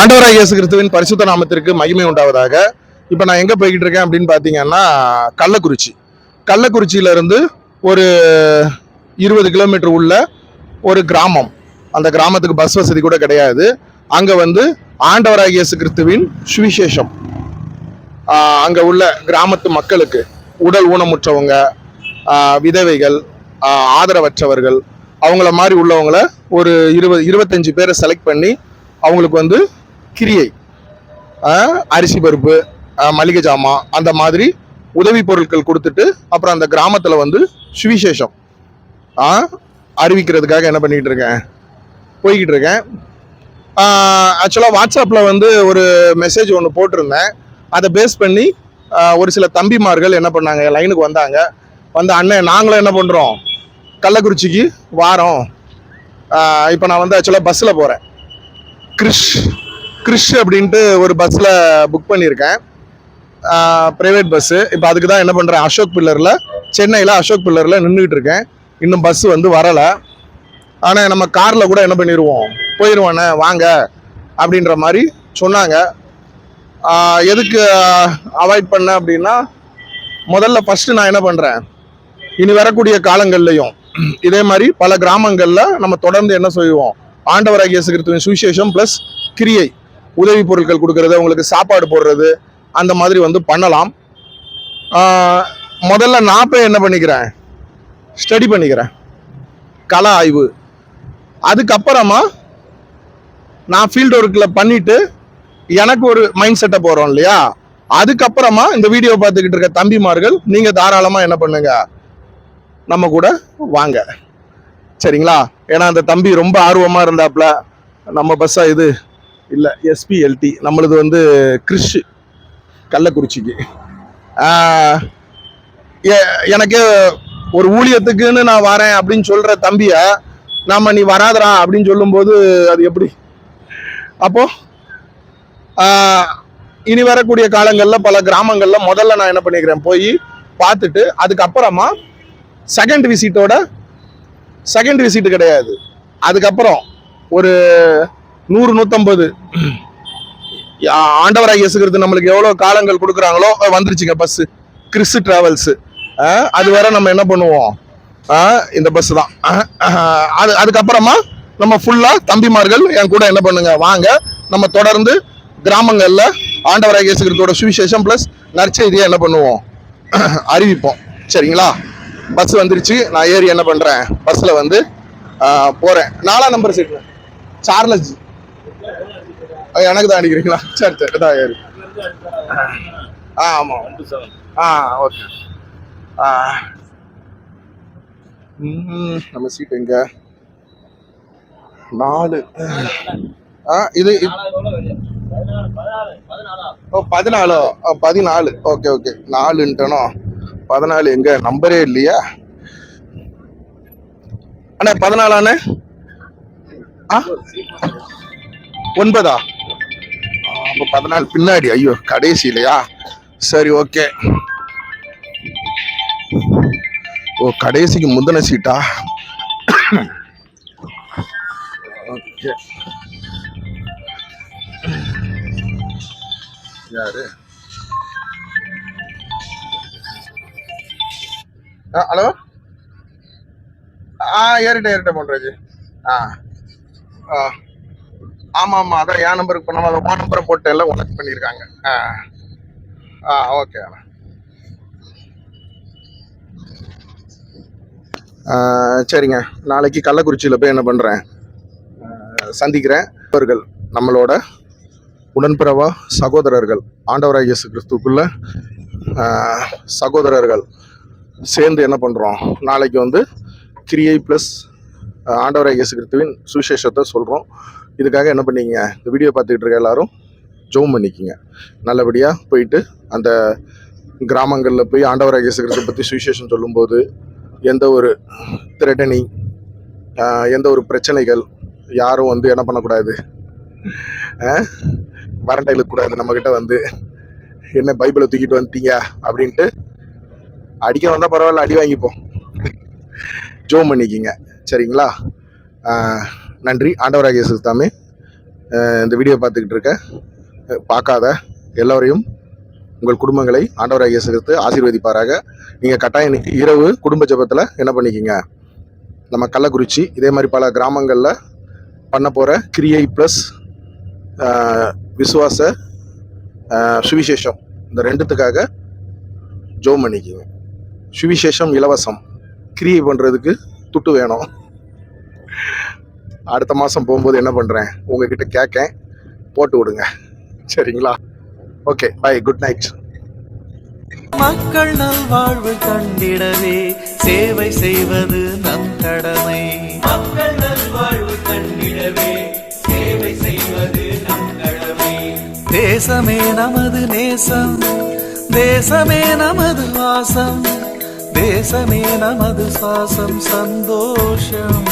ஆண்டவராக இயேசு கிறிஸ்துவின் பரிசுத்த நாமத்திற்கு மகிமை உண்டாவதாக. இப்போ நான் எங்கே போய்கிட்டு இருக்கேன் அப்படின்னு பார்த்தீங்கன்னா கள்ளக்குறிச்சி. கள்ளக்குறிச்சியிலேருந்து ஒரு இருபது கிலோமீட்டர் உள்ள ஒரு கிராமம். அந்த கிராமத்துக்கு பஸ் வசதி கூட கிடையாது. அங்கே வந்து ஆண்டவராக இயேசு கிறிஸ்துவின் சுவிசேஷம். அங்கே உள்ள கிராமத்து மக்களுக்கு உடல் ஊனமுற்றவங்க விதவைகள் ஆதரவற்றவர்கள் அவங்கள மாதிரி உள்ளவங்கள ஒரு இருபது இருபத்தஞ்சு பேரை செலக்ட் பண்ணி அவங்களுக்கு வந்து கிரியை அரிசி பருப்பு மளிகை ஜாமான் அந்த மாதிரி உதவி பொருட்கள் கொடுத்துட்டு அப்புறம் அந்த கிராமத்தில் வந்து சுவிசேஷம். அறிவிக்கிறதுக்காக என்ன பண்ணிக்கிட்டு இருக்கேன்? போய்கிட்டு இருக்கேன். ஆக்சுவலாக வாட்ஸ்அப்பில் வந்து ஒரு மெசேஜ் ஒன்று போட்டிருந்தேன். அதை பேஸ் பண்ணி ஒரு சில தம்பிமார்கள் என்ன பண்ணாங்க? லைனுக்கு வந்தாங்க. வந்து அண்ணன் நாங்களும் என்ன பண்ணுறோம் கள்ளக்குறிச்சிக்கு வாரோம். இப்போ நான் வந்து ஆக்சுவலாக பஸ்ஸில் போகிறேன் கிறிஷ் கிறிஷ் அப்படின்ட்டு ஒரு பஸ்ஸில் புக் பண்ணியிருக்கேன். ப்ரைவேட் பஸ்ஸு இப்போ அதுக்கு தான் என்ன பண்ணுறேன் அசோக் பில்லரில் சென்னையில் அசோக் பில்லரில் நின்றுக்கிட்டு இருக்கேன். இன்னும் பஸ் வந்து வரலை. ஆனால் நம்ம காரில் கூட என்ன பண்ணிடுவோம் போயிடுவானே வாங்க அப்படின்ற மாதிரி சொன்னாங்க. எதுக்கு அவாய்ட் பண்ண அப்படின்னா முதல்ல ஃபஸ்ட்டு நான் என்ன பண்ணுறேன் இனி வரக்கூடிய காலங்கள்லையும் இதே மாதிரி பல கிராமங்களில் நம்ம தொடர்ந்து என்ன செய்வோம்? ஆண்டவராக இயேசு கிறிஸ்துவின் சுவிசேஷம் ப்ளஸ் கிரியை உதவி பொருட்கள் கொடுக்கறது அவங்களுக்கு சாப்பாடு போடுறது அந்த மாதிரி வந்து பண்ணலாம். முதல்ல நான் போய் என்ன பண்ணிக்கிறேன்? ஸ்டடி பண்ணிக்கிறேன். கல ஆய்வு. அதுக்கப்புறமா நான் ஃபீல்டு ஒர்க்கில் பண்ணிவிட்டு எனக்கு ஒரு மைண்ட் செட்டை போகிறோம் இல்லையா? அதுக்கப்புறமா இந்த வீடியோ பார்த்துக்கிட்டு இருக்க தம்பிமார்கள் நீங்கள் தாராளமாக என்ன பண்ணுங்க? நம்ம கூட வாங்க. சரிங்களா? ஏன்னா அந்த தம்பி ரொம்ப ஆர்வமாக இருந்தாப்புல நம்ம பஸ்ஸாக இது இல்லை எஸ்பிஎல்டி நம்மளது வந்து கிறிஷ் கள்ளக்குறிச்சிக்கு. எனக்கு ஒரு ஊழியத்துக்குன்னு நான் வரேன் அப்படின்னு சொல்கிற தம்பியை நாம் நீ வராதரா அப்படின்னு சொல்லும்போது அது எப்படி? அப்போ இனி வரக்கூடிய காலங்களில் பல கிராமங்களில் முதல்ல நான் என்ன பண்ணிக்கிறேன்? போய் பார்த்துட்டு அதுக்கப்புறமா செகண்ட் விசிட்டோட செகண்ட் சீட்டு கிடையாது. அதுக்கப்புறம் ஒரு நூறு நூற்றம்பது ஆண்டவராக இயேசுகிறது நம்மளுக்கு எவ்வளோ காலங்கள் கொடுக்குறாங்களோ வந்துருச்சுங்க பஸ்ஸு கிறிஸ் ட்ராவல்ஸு அது வரை நம்ம என்ன பண்ணுவோம்? இந்த பஸ் தான். அது அதுக்கப்புறமா நம்ம ஃபுல்லாக தம்பிமார்கள் என் கூட என்ன பண்ணுங்க? வாங்க. நம்ம தொடர்ந்து கிராமங்களில் ஆண்டவராக இயேசுகிறதோட சுவிசேஷம் ப்ளஸ் நற்செய்தியை என்ன பண்ணுவோம்? அறிவிப்போம். சரிங்களா? பஸ் வந்துருச்சு. நான் ஏறி என்ன பண்ணுறேன் பஸ்ஸில் வந்து போகிறேன் நாலாம் நம்பர் சீட்டு சார்லஸ் எனக்கு தான் அடிக்கிறீங்களா? சரி சரி தான் ஏறி. ஆ ஆமாம் ஆ ஓகே. ஆ. நம்ம சீட் எங்க? நாலு. ஆ இது இது- ஓ பதினாலோ? பதினாலு. Okay okay. நாலுன்ட்டனோ? பதினாலு எங்க? நம்பரே இல்லையா? அண்ணா பதினாலாண்ணே? ஆ? ஒன்பதா? அப்போ பதினாலு பின்னாடி. ஐயோ கடைசி இல்லையா சரி ஓகே. ஓ கடைசிக்கு முந்தின சீட்டா? ஓகே. யாரு? ஹலோ? ஆ ஏறிட்டேன் ஏறிட்டேன் பண்ணுறேஜி ஆ. ஆ. ஆமாம் ஆமாம் அதான் என் நம்பருக்கு பண்ணாமல் அதை உன் நம்பரை போட்டு எல்லாம் உனக்கு பண்ணியிருக்காங்க. ஆ. ஆ ஓகே சரிங்க. நாளைக்கு கள்ளக்குறிச்சியில் போய் என்ன பண்ணுறேன் சந்திக்கிறேன். அவர்கள் நம்மளோட உடன்பிறவா சகோதரர்கள் ஆண்டவராக இயேசு கிறிஸ்துக்குள்ள சகோதரர்கள். சேர்ந்து என்ன பண்ணுறோம் நாளைக்கு வந்து கிரியை ப்ளஸ் ஆண்டவராக இயேசு கிறிஸ்துவின் சுவிசேஷத்தை சொல்கிறோம் இதுக்காக என்ன பண்ணீங்க? இந்த வீடியோ பார்த்துக்கிட்டு இருக்க எல்லாரும் ஜோம் பண்ணிக்கிங்க. நல்லபடியாக போயிட்டு அந்த கிராமங்களில் போய் ஆண்டவராக இயேசு கிறிஸ்து பற்றி சுவிசேஷம் சொல்லும்போது எந்த ஒரு திரட்டனி எந்த ஒரு பிரச்சனைகள் யாரும் வந்து என்ன பண்ணக்கூடாது? வரண்டை இழுக்கக்கூடாது. நம்மக்கிட்ட வந்து என்ன பைபிளை தூக்கிட்டு வந்துட்டீங்க? அப்படின்ட்டு அடிக்க வந்தால் பரவாயில்ல அடி வாங்கிப்போம். ஜோம் பண்ணிக்கிங்க. சரிங்களா? நன்றி. ஆண்டவராக இயேசு தாமே இந்த வீடியோ பார்த்துக்கிட்டு இருக்க பார்க்காத எல்லோரையும் உங்கள் குடும்பங்களை ஆண்டவராக இயேசுகிறிஸ்து ஆசீர்வதிப்பாராக. நீங்கள் கட்டாயம் இரவு குடும்ப ஜெபத்தில் என்ன பண்ணிக்கிங்க? நம்ம கள்ளக்குறிச்சி இதே மாதிரி பல கிராமங்களில் பண்ண போகிற கிரியை ப்ளஸ் விசுவாச சுவிசேஷம் இந்த ரெண்டுத்துக்காக ஜோம் பண்ணிக்கிங்க. சுவிசேஷம் இலவசம். கிரியை பண்ணுறதுக்கு துட்டு வேணும். அடுத்த மாதம் போகும்போது என்ன பண்ணுறேன் உங்ககிட்ட கேட்கேன். போட்டு விடுங்க. சரிங்களா? ஓகே பை குட் நைட் மக்கள் நல்வாழ்வு கண்டிடவே சேவை செய்வது நம் கடமை. மக்கள் நல்வாழ்வு கண்டிடவே சேவை செய்வது நம் கடமை. தேசமே நமது நேசம் தேசமே நமது வாசம். தேசமே நமது சுவாசம் சந்தோஷம்.